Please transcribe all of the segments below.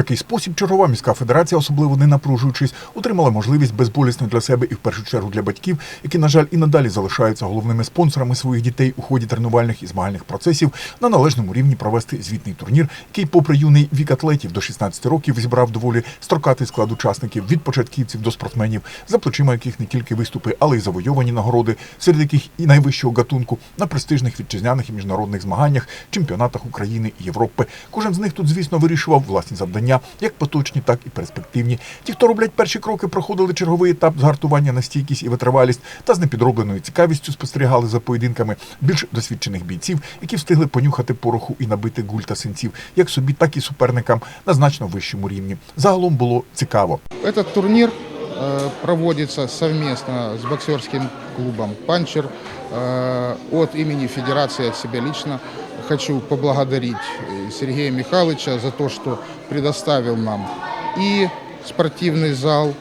такий спосіб чергова міська федерація, особливо не напружуючись, отримала можливість безболісно для себе і в першу чергу для батьків, які, на жаль, і надалі залишаються головними спонсорами своїх дітей у ході тренувальних і змагальних процесів на належному рівні провести звітний турнір, який, попри юний вік атлетів до 16 років, зібрав доволі строкатий склад учасників від початківців до спортсменів, за плечима яких не тільки виступи, але й завойовані нагороди, серед яких і найвищого гатунку на престижних вітчизняних і міжнародних змаганнях, чемпіонатах України і Європи. Кожен з них тут, звісно, вирішував власні завдання, як поточні, так і перспективні. Ті, хто роблять перші кроки, проходили черговий етап згартування на стійкість і витривалість, та з непідробленою цікавістю спостерігали за поєдинками більш досвідчених бійців, які встигли понюхати пороху і набити гуль та синців, як собі, так і суперникам на значно вищому рівні. Загалом було цікаво. Этот турнир э, проводится совместно с боксерским клубом «Панчер». Э, От имени Федерации, от себя лично хочу поблагодарить э, Сергея Михайловича за то, что предоставил нам и спортивный зал,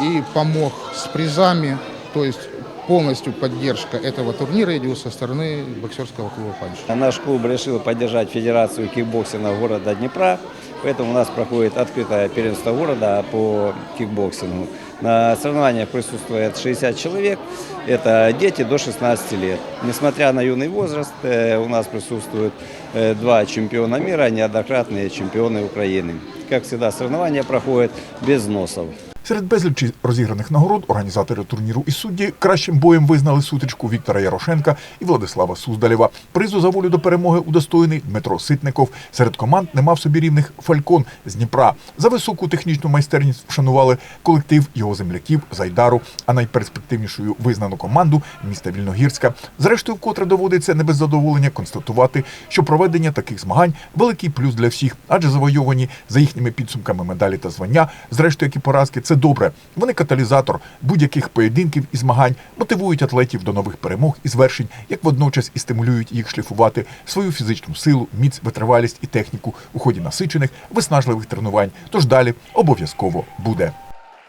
и помог с призами. То есть полностью поддержка этого турнира идет со стороны боксерского клуба «Панчер». Наш клуб решил поддержать Федерацию кикбоксинга города Днепра, поэтому у нас проходит открытое первенство города по кикбоксингу. На соревнованиях присутствует 60 человек, это дети до 16 лет. Несмотря на юный возраст, э, у нас присутствуют э, два чемпиона мира, неоднократные чемпионы Украины. Как всегда, соревнования проходят без носов. Серед безлічі розіграних нагород організатори турніру і судді кращим боєм визнали сутичку Віктора Ярошенка і Владислава Суздалєва. Призу за волю до перемоги удостоєний Дмитро Ситников. Серед команд не мав собі рівних Фалькон з Дніпра. За високу технічну майстерність вшанували колектив його земляків з Айдару, а найперспективнішою визнану команду міста Вільногірська. Зрештою, вкотре доводиться не без задоволення констатувати, що проведення таких змагань великий плюс для всіх, адже завойовані за їхніми підсумками медалі та звання, зрештою, як і поразки, добре. Вони каталізатор будь-яких поєдинків і змагань, мотивують атлетів до нових перемог і звершень, як водночас і стимулюють їх шліфувати свою фізичну силу, міць, витривалість і техніку у ході насичених, виснажливих тренувань. Тож далі обов'язково буде.